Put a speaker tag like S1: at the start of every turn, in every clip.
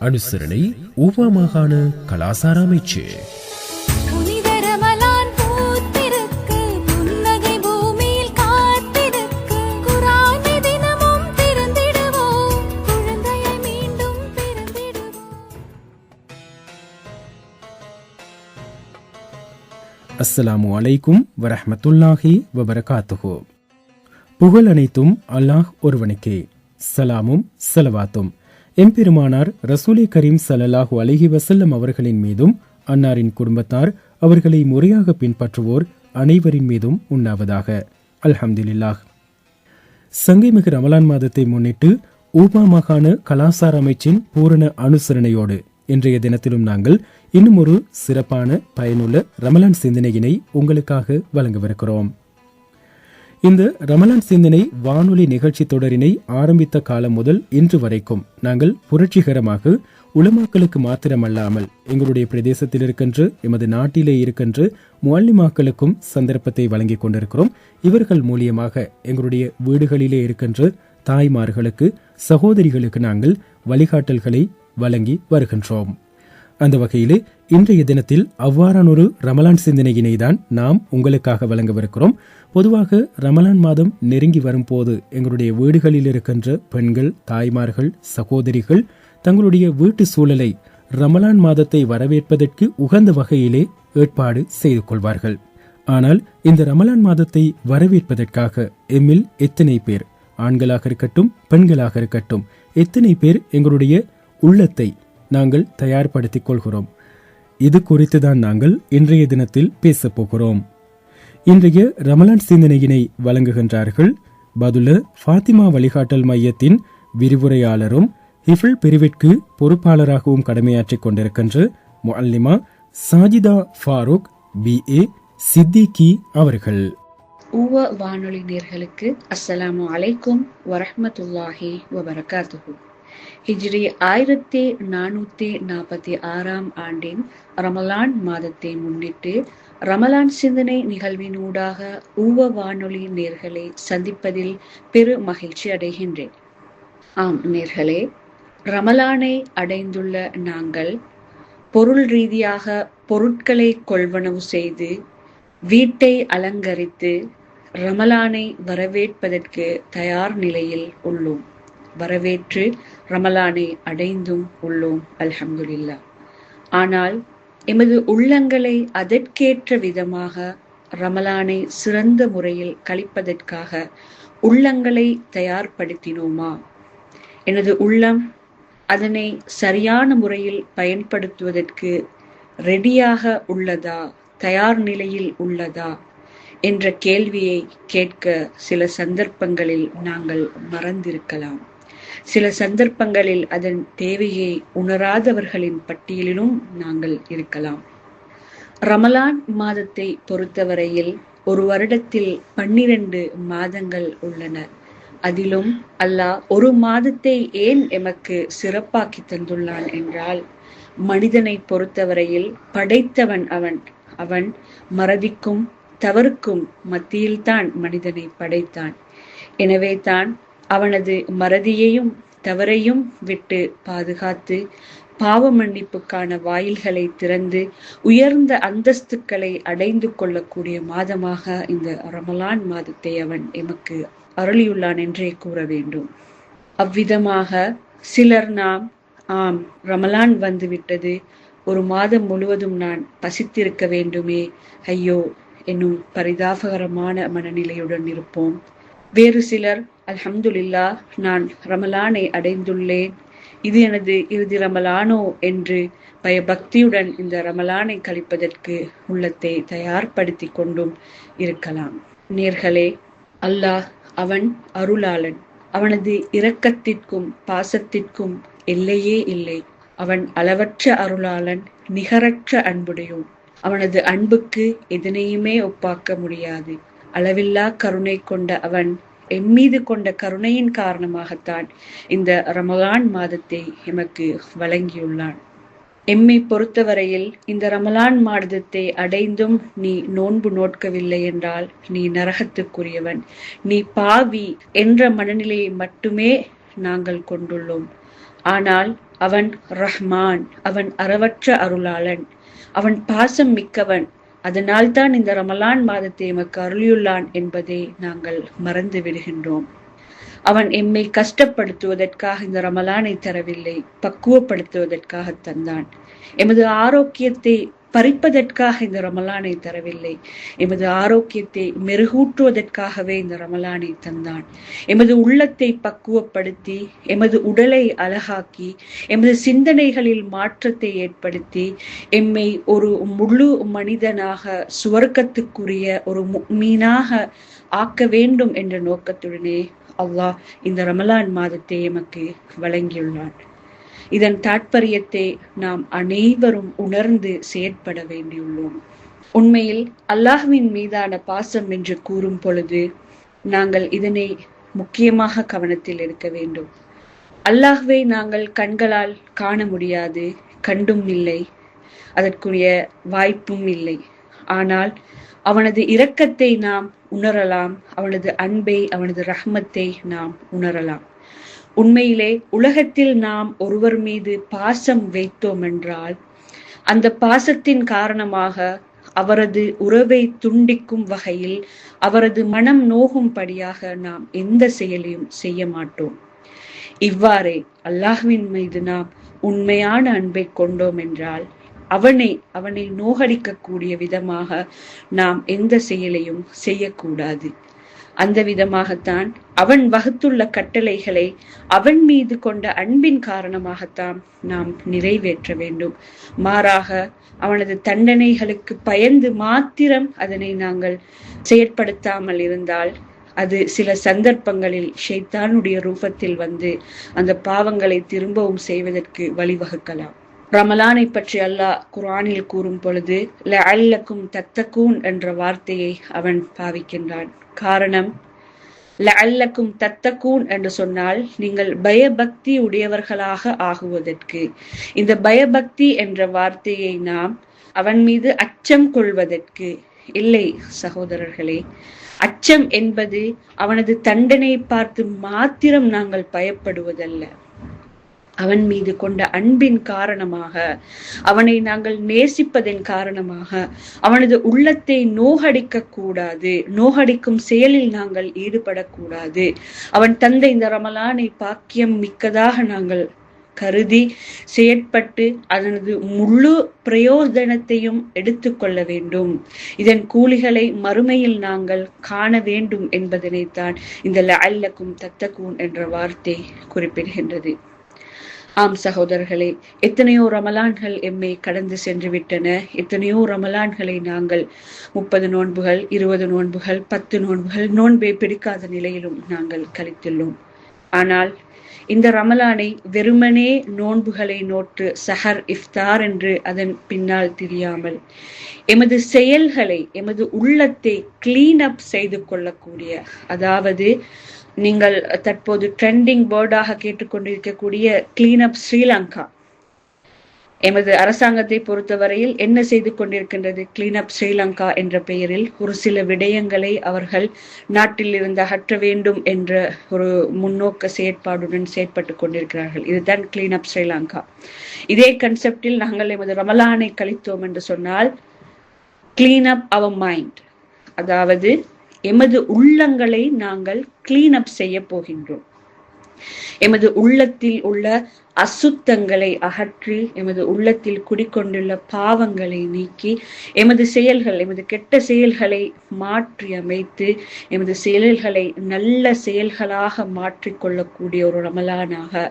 S1: அனுசரணை ஊவா மாகாண கலாசார அமைச்சு. அஸ்ஸலாமு அலைக்கும் வரஹ்மத்துல்லாஹி வபரகாத்துஹு. புகழ் அனைத்தும் அல்லாஹ் ஒருவனுக்கே. சலாமும் சலவாத்தும். எம்பெருமானார் ரசூலே கரீம் சலல்லாஹு அலைஹி வசல்லம் அவர்களின் மீதும் அன்னாரின் குடும்பத்தார் அவர்களை முறையாக பின்பற்றுவோர் அனைவரின் மீதும் உண்டாவதாக அல்ஹம்துலில்லாஹ். சங்கைமிகு ரமலான் மாதத்தை முன்னிட்டு ஊபா மாகாண கலாசார அமைச்சின் பூரண அனுசரணையோடு இன்றைய தினத்திலும் நாங்கள் இன்னும் ஒரு சிறப்பான பயனுள்ள ரமலான் சிந்தனையினை உங்களுக்காக வழங்கவிருக்கிறோம். இந்த ரமலான் சிந்தனை வானொலி நிகழ்ச்சி தொடரினை ஆரம்பித்த காலம் முதல் இன்று வரைக்கும் நாங்கள் புரட்சிகரமாக உலமாக்களுக்கு மாத்திரமல்லாமல் எங்களுடைய பிரதேசத்தில் இருக்கின்ற எமது நாட்டிலே இருக்கின்ற முவல்லிமாக்களுக்கும் சந்தர்ப்பத்தை வழங்கிக் கொண்டிருக்கிறோம். இவர்கள் மூலியமாக எங்களுடைய வீடுகளிலே இருக்கின்ற தாய்மார்களுக்கு சகோதரிகளுக்கு நாங்கள் வழிகாட்டல்களை வழங்கி வருகின்றோம். அந்த வகையிலே இன்றைய தினத்தில் அவ்வாறான ஒரு ரமலான் சிந்தனையினை தான் நாம் உங்களுக்காக வழங்கவிருக்கிறோம். பொதுவாக ரமலான் மாதம் நெருங்கி வரும்போது எங்களுடைய வீடுகளில் இருக்கின்ற பெண்கள் தாய்மார்கள் சகோதரிகள் தங்களுடைய வீட்டு சூழலை ரமலான் மாதத்தை வரவேற்பதற்கு உகந்த வகையிலே ஏற்பாடு செய்து கொள்வார்கள். ஆனால் இந்த ரமலான் மாதத்தை வரவேற்பதற்காக எம்மில் எத்தனை பேர்? ஆண்களாக இருக்கட்டும் பெண்களாக இருக்கட்டும் எத்தனை பேர் எங்களுடைய உள்ளத்தை நாங்கள் தயார்படுத்திக் கொள்கிறோம். இது குறித்து தான் நாங்கள் இன்றைய தினத்தில் பேசப் போகிறோம். இன்றைய ரமலான் சிந்தனையினை வழங்குகின்றார்கள் பதுல ஃபாத்திமா வழிகாட்டல் மையத்தின் விரிவுரையாளரும் ஹிஃபிள் பிரிவிற்கு பொறுப்பாளராகவும் கடமையாற்றிக் கொண்டிருக்கின்ற முஅல்லிமா சாஜிதா ஃபாரூக் பி ஏ சித்திகி அவர்கள்.
S2: ஊவ வானொலி நேர்களுக்கு அஸ்ஸலாமு அலைக்கும் வரஹ்மத்துல்லாஹி வபரகாத்துஹு. ஹிஜ்ரி ஆயிரத்தி நானூத்தி நாற்பத்தி ஆறாம் ஆண்டின் ரமலான் மாதத்தை முன்னிட்டு ரமலான் சிந்தனை நிகழ்வினூடாக ஊவ வானொலி நேர்களை சந்திப்பதில் பெரு மகிழ்ச்சி அடைகின்றேன். ஆம் நேர்களே ரமலானை அடைந்துள்ள நாங்கள் பொருள் ரீதியாக பொருட்களை கொள்வனவு செய்து வீட்டை அலங்கரித்து ரமலானை வரவேற்பதற்கு தயார் நிலையில் உள்ளோம். வரவேற்று ரமலானை அடைந்தும் உள்ளோம் அல்ஹம்துல்லா ஆனால் எமது உள்ளங்களை அதற்கேற்ற விதமாக ரமலானை சிறந்த முறையில் கழிப்பதற்காக உள்ளங்களை தயார்படுத்தினோமா? எனது உள்ளம் அதனை சரியான முறையில் பயன்படுத்துவதற்கு ரெடியாக உள்ளதா? தயார் நிலையில் உள்ளதா? என்ற கேள்வியை கேட்க சில சந்தர்ப்பங்களில் நாங்கள் மறந்திருக்கலாம். சில சந்தர்ப்பங்களில் அதன் தேவையை உணராதவர்களின் பட்டியலிலும் நாங்கள் இருக்கலாம். ரமலான் மாதத்தை பொறுத்தவரையில் ஒரு வருடத்தில் பன்னிரண்டு மாதங்கள் உள்ளன. அதிலும் அல்லாஹ் ஒரு மாதத்தை ஏன் எமக்கு சிறப்பாக்கி தந்துள்ளான் என்றால் மனிதனை பொறுத்தவரையில் படைத்தவன் அவன். அவன் மறதிக்கும் தவறுக்கும் மத்தியில்தான் மனிதனை படைத்தான். எனவே தான் அவனது மறதியையும் தவறையும் விட்டு பாதுகாத்து பாவ மன்னிப்புக்கான வாயில்களை திறந்து உயர்ந்த அந்தஸ்துக்களை அடைந்து கொள்ளக்கூடிய மாதமாக இந்த ரமலான் மாதத்தை அவன் எமக்கு அருளியுள்ளான் என்றே கூற வேண்டும். அவ்விதமாக சிலர் நாம் ஆம் ரமலான் வந்துவிட்டது. ஒரு மாதம் முழுவதும் நான் பசித்திருக்க வேண்டுமே. ஐயோ என்னும் பரிதாபகரமான மனநிலையுடன் இருப்போம். வேறு சிலர் அல்ஹம்துல்லா நான் ரமலானை அடைந்துள்ளேன். இது எனது இறுதி ரமலானோ? என்று பயபக்தியுடன் இந்த ரமலானை கழிப்பதற்கு உள்ளத்தை தயார்படுத்தி கொண்டும் இருக்கலாம். நேர்களே அல்லாஹ் அவன் அருளாளன். அவனது இரக்கத்திற்கும் பாசத்திற்கும் எல்லையே இல்லை. அவன் அளவற்ற அருளாளன் நிகரற்ற அன்புடையோன் அவனது அன்புக்கு எதனையுமே ஒப்பாக்க முடியாது. அளவில்லா கருணை கொண்ட அவன் எம்மீது கொண்ட கருணையின் காரணமாகத்தான் இந்த ரமலான் மாதத்தை எமக்கு வழங்கியுள்ளான். எம்மை பொறுத்தவரையில் இந்த ரமலான் மாதத்தை அடைந்தும் நீ நோன்பு நோட்கவில்லை என்றால் நீ நரகத்துக்குரியவன். நீ பாவி என்ற மனநிலையை மட்டுமே நாங்கள் கொண்டுள்ளோம். ஆனால் அவன் ரஹ்மான் அவன் அறவற்ற அருளாளன். அவன் பாசம் மிக்கவன். அதனால்தான் இந்த ரமலான் மாதத்தை எமக்கு அருளியுள்ளான் என்பதை நாங்கள் மறந்து விடுகின்றோம். அவன் எம்மை கஷ்டப்படுத்துவதற்காக இந்த ரமலானை தரவில்லை பக்குவப்படுத்துவதற்காக தந்தான். எமது ஆரோக்கியத்தை பறிப்பதற்காக இந்த ரமலானை தரவில்லை எமது ஆரோக்கியத்தை மெருகூட்டுவதற்காகவே இந்த ரமலானை தந்தான். எமது உள்ளத்தை பக்குவப்படுத்தி எமது உடலை அழகாக்கி எமது சிந்தனைகளில் மாற்றத்தை ஏற்படுத்தி எம்மை ஒரு முழு மனிதனாக சுவர்க்கத்துக்குரிய ஒரு மீனாக ஆக்க வேண்டும் என்ற நோக்கத்துடனே அல்லாஹ் இந்த ரமலான் மாதத்தை எமக்கு வழங்கியுள்ளான். இதன் தாற்பயத்தை நாம் அனைவரும் உணர்ந்து செயற்பட வேண்டியுள்ளோம். உண்மையில் அல்லாஹுவின் மீதான பாசம் என்று கூறும் பொழுது நாங்கள் இதனை முக்கியமாக கவனத்தில் எடுக்க வேண்டும். அல்லாஹ்வை நாங்கள் கண்களால் காண முடியாது கண்டும் இல்லை அதற்குரிய வாய்ப்பும் இல்லை. ஆனால் அவனது இரக்கத்தை நாம் உணரலாம். அவனது அன்பை அவனது ரஹ்மத்தை நாம் உணரலாம். உண்மையிலே உலகத்தில் நாம் ஒருவர் மீது பாசம் வைத்தோம் என்றால் அந்த பாசத்தின் காரணமாக அவரது உறவை துண்டிக்கும் வகையில் அவரது மனம் நோகும்படியாக நாம் எந்த செயலையும் செய்ய மாட்டோம். இவ்வாறே அல்லாஹ்வின் மீது நாம் உண்மையான அன்பை கொண்டோம் என்றால் அவனை அவனை நோகடிக்கக்கூடிய விதமாக நாம் எந்த செயலையும் செய்யக்கூடாது. அந்த விதமாகத்தான் அவன் வகுத்துள்ள கட்டளைகளை அவன் மீது கொண்ட அன்பின் காரணமாகத்தான் நாம் நிறைவேற்ற வேண்டும். மாறாக அவனது தண்டனைகளுக்கு பயந்து மாத்திரம் அதனை நாங்கள் செயற்படுத்தாமல் இருந்தால் அது சில சந்தர்ப்பங்களில் ஷைத்தானுடைய ரூபத்தில் வந்து அந்த பாவங்களை திரும்பவும் செய்வதற்கு வழிவகுக்கலாம். ரமலானை பற்றி அல்லாஹ் குரானில் கூறும் பொழுது லஅல்லக்கும் தத்தக்கூன் என்ற வார்த்தையை அவன் பாவிக்கின்றான். காரணம் லஅல்லக்கும் தத்தக்கூன் என்று சொன்னால் நீங்கள் பயபக்தி உடையவர்களாக ஆகுவதற்கு. இந்த பயபக்தி என்ற வார்த்தையை நாம் அவன் மீது அச்சம் கொள்வதற்கு. இல்லை சகோதரர்களே அச்சம் என்பது அவனது தண்டனை பார்த்து மாத்திரம் நாங்கள் பயப்படுவதல்ல. அவன் மீது கொண்ட அன்பின் காரணமாக அவனை நாங்கள் நேசிப்பதன் காரணமாக அவனது உள்ளத்தை நோகடிக்க கூடாது நோகடிக்கும் செயலில் நாங்கள் ஈடுபடக்கூடாது. அவன் தந்த இந்த ரமலானை பாக்கியம் மிக்கதாக நாங்கள் கருதி செயற்பட்டு அதனது முழு பிரயோஜனத்தையும் எடுத்துக்கொள்ள வேண்டும். இதன் கூலிகளை மறுமையில் நாங்கள் காண வேண்டும் என்பதனைத்தான் இந்த லஅல்லக்கும் தத்தக்கூன் என்ற வார்த்தை குறிப்பிடுகின்றது. ஆம் சகோதரர்களே எத்தனையோ ரமலான்கள் எம்மை கடந்து சென்று விட்டன எத்தனையோ ரமலான்களை நாங்கள் முப்பது நோன்புகள் இருபது நோன்புகள் பத்து நோன்புகள் நோன்பை பிடிக்காத நிலையிலும் நாங்கள் கழித்துள்ளோம். ஆனால் இந்த ரமலானை வெறுமனே நோன்புகளை நோட்டு சஹர் இஃப்தார் என்று அதன் பின்னால் தெரியாமல் எமது செயல்களை எமது உள்ளத்தை கிளீன் அப் செய்து கொள்ளக்கூடிய அதாவது நீங்கள் தற்போது ட்ரெண்டிங் வேர்டாக கேட்டுக்கொண்டிருக்கக்கூடிய கிளீன் அப் ஸ்ரீலங்கா. எமது அரசாங்கத்தை பொறுத்தவரையில் என்ன செய்து கொண்டிருக்கின்றது? கிளீன் அப் ஸ்ரீலங்கா என்ற பெயரில் ஒரு சில விடயங்களை அவர்கள் நாட்டில் இருந்து அகற்ற வேண்டும் என்ற ஒரு முன்னோக்க செயற்பாடுடன் செயற்பட்டு கொண்டிருக்கிறார்கள். இதுதான் கிளீன் அப் ஸ்ரீலங்கா. இதே கன்செப்டில் நாங்கள் எமது ரமலானை கழித்தோம் என்று சொன்னால் கிளீன் அப் அவர் மைண்ட் அதாவது எமது உள்ளங்களை நாங்கள் கிளீன் அப் செய்ய போகின்றோம். எமது உள்ளத்தில் உள்ள அசுத்தங்களை அகற்றி எமது உள்ளத்தில் குடிக்கொண்டுள்ள பாவங்களை நீக்கி எமது செயல்கள் எமது கெட்ட செயல்களை மாற்றி அமைத்து எமது செயல்களை நல்ல செயல்களாக மாற்றிக்கொள்ளக்கூடிய ஒரு ரமலானாக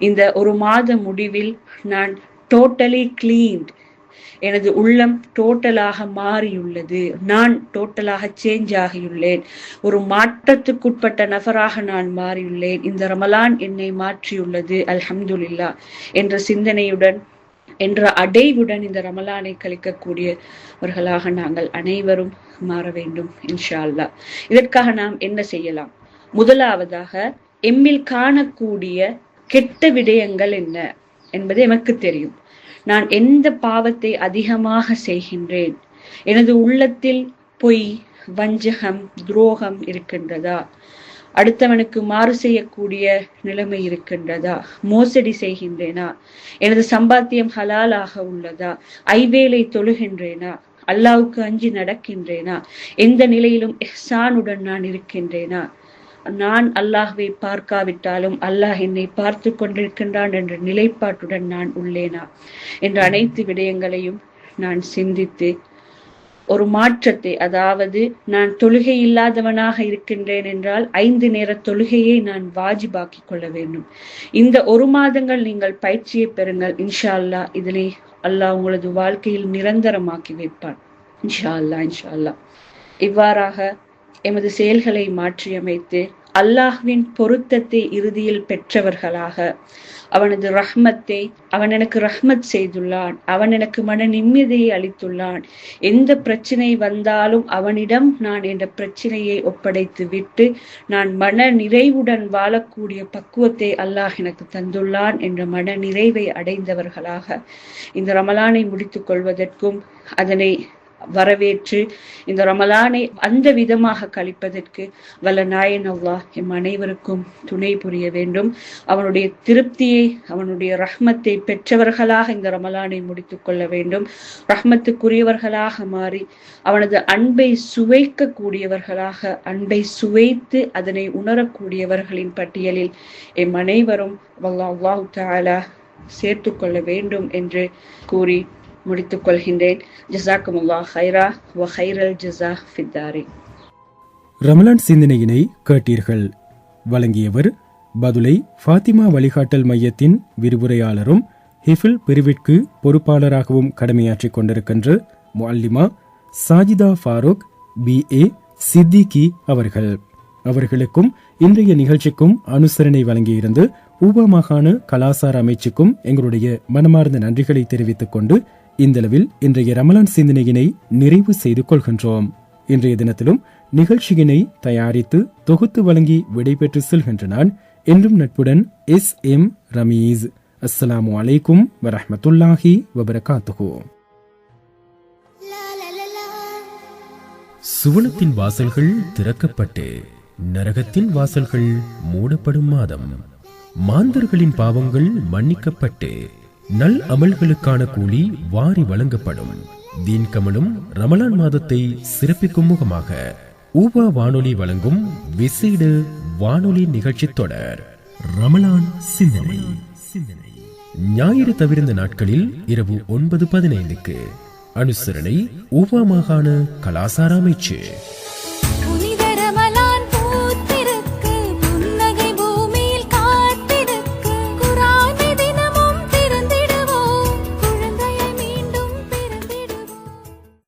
S2: இந்த ஒரு மாத முடிவில் நான் டோட்டலி கிளீன்ட் எனது உள்ளம் டோட்டலாக மாறியுள்ளது. நான் டோட்டலாக சேஞ்ச் ஆகியுள்ளேன். ஒரு மாற்றத்துக்குட்பட்ட நபராக நான் மாறியுள்ளேன். இந்த ரமலான் என்னை மாற்றியுள்ளது. அல்ஹம்துல்லா என்ற சிந்தனையுடன் என்ற அடைவுடன் இந்த ரமலானை கழிக்கக்கூடியவர்களாக நாங்கள் அனைவரும் மாற வேண்டும் இன்ஷா அல்லா இதற்காக நாம் என்ன செய்யலாம்? முதலாவதாக எம்மில் காணக்கூடிய கெட்ட விடயங்கள் என்ன என்பது எமக்கு தெரியும். நான் எந்த பாவத்தை அதிகமாக செய்கின்றேன்? எனது உள்ளத்தில் பொய் வஞ்சகம் துரோகம் இருக்கின்றதா? அடுத்தவனுக்கு மாறு செய்யக்கூடிய நிலைமை இருக்கின்றதா? மோசடி செய்கின்றேனா? எனது சம்பாத்தியம் ஹலாலாக உள்ளதா? ஐவேளை தொழுகின்றேனா? அல்லாவுக்கு அஞ்சி நடக்கின்றேனா? எந்த நிலையிலும் எஹ்சானுடன் நான் இருக்கின்றேனா? நான் அல்லாஹ்வை பார்க்காவிட்டாலும் அல்லாஹ் என்னை பார்த்து கொண்டிருக்கின்றான் என்ற நிலைப்பாட்டுடன் நான் உள்ளேனா? என்ற அனைத்து விடயங்களையும் நான் சிந்தித்து ஒரு மாற்றத்தை அதாவது நான் தொழுகை இல்லாதவனாக இருக்கின்றேன் என்றால் ஐந்து நேர தொழுகையை நான் வாஜிபாக்கி கொள்ள வேண்டும். இந்த ஒரு மாதங்கள் நீங்கள் பயிற்சியை பெறுங்கள். இன்ஷா அல்லாஹ் இதனை அல்லாஹ் உங்களது வாழ்க்கையில் நிரந்தரமாக்கி வைப்பான். இன்ஷா அல்லாஹ் இன்ஷா அல்லாஹ் இவ்வாறாக எமது செயல்களை மாற்றியமைத்து அல்லாஹ்வின் பொருத்தத்தை இறுதியில் பெற்றவர்களாக. அவனது ரஹ்மத்தை அவன் எனக்கு ரஹ்மத் செய்துள்ளான். அவன் எனக்கு மன நிம்மதியை அளித்துள்ளான். எந்த பிரச்சனை வந்தாலும் அவனிடம் நான் என்ற பிரச்சனையை ஒப்படைத்து விட்டு நான் மன நிறைவுடன் வாழக்கூடிய பக்குவத்தை அல்லாஹ் எனக்கு தந்துள்ளான் என்ற மன நிறைவை அடைந்தவர்களாக. இந்த ரமலானை முடித்துக் கொள்வதற்கும் அதனை வரவேற்று இந்த ரமலானை அந்த விதமாக கழிப்பதற்கு வல்ல நாயன் அல்லாஹ் எம் அனைவருக்கும் துணை புரிய வேண்டும். அவனுடைய திருப்தியை அவனுடைய ரஹ்மத்தை பெற்றவர்களாக இந்த ரமலானை முடித்துக் கொள்ள வேண்டும். ரஹ்மத்துக்குரியவர்களாக மாறி அவனது அன்பை சுவைக்க கூடியவர்களாக அன்பை சுவைத்து அதனை உணரக்கூடியவர்களின் பட்டியலில் எம் அனைவரும் அல்லாஹ் தாலா சேர்த்து கொள்ள வேண்டும் என்று கூறி முடித்துக் கொள்கின்றேன் ஜசாக்குமுல்லா ஹைரா வ ஹைரல் ஜசா ஃபித்தாரி.
S1: ரமலான் சிந்தனையினை கேட்டீர்கள். வழங்கியவர் பதுலை ஃபாத்திமா வழிகாட்டல் மையத்தின் விரிவுரையாளரும் ஹிஃபில் பிரிவிற்கு பொறுப்பாளராகவும் கடமையாற்றிக் கொண்டிருக்கின்ற முஅல்லிமா சாஜிதா ஃபாரூக் பி ஏ சித்திகி அவர்கள். அவர்களுக்கும் இன்றைய நிகழ்ச்சிக்கும் அனுசரணை வழங்கியிருந்து ஊபா மாகாண கலாசார அமைச்சுக்கும் எங்களுடைய மனமார்ந்த நன்றிகளை தெரிவித்துக் கொண்டு இந்தளவில் இன்றைய ரமலான் சிந்தனையினை நிறைவு செய்து கொள்கின்றோம். இன்றைய தினத்திலும் நிகழ்ச்சியினை தயாரித்து தொகுத்து வழங்கி விடைபெற்று செல்கின்ற நான் என்றும் நட்புடன் எஸ் எம் ரமீஸ். அஸ்லாம் அலைக்கும் வரமத்துல்லாஹி வபரகாத்துகோ சுவனத்தின் வாசல்கள் திறக்கப்பட்டு நரகத்தின் வாசல்கள் மூடப்படும் மாதம். மாந்தர்களின் பாவங்கள் மன்னிக்கப்பட்டு நல் அமல்களுக்கான கூலி வாரி வழங்கப்படும். தீன் கமலும் ரமலான் மாதத்தை சிறப்பிக்கும் முகமாக ஊபா வானொலி வழங்கும் விசேட வானொலி நிகழ்ச்சி தொடர் ரமலான் சிந்தனை. சிந்தனை ஞாயிறு தவிர்ந்த நாட்களில் இரவு ஒன்பது பதினைந்துக்கு அனுசரணை ஊபா மாகாண கலாசார அமைச்சு.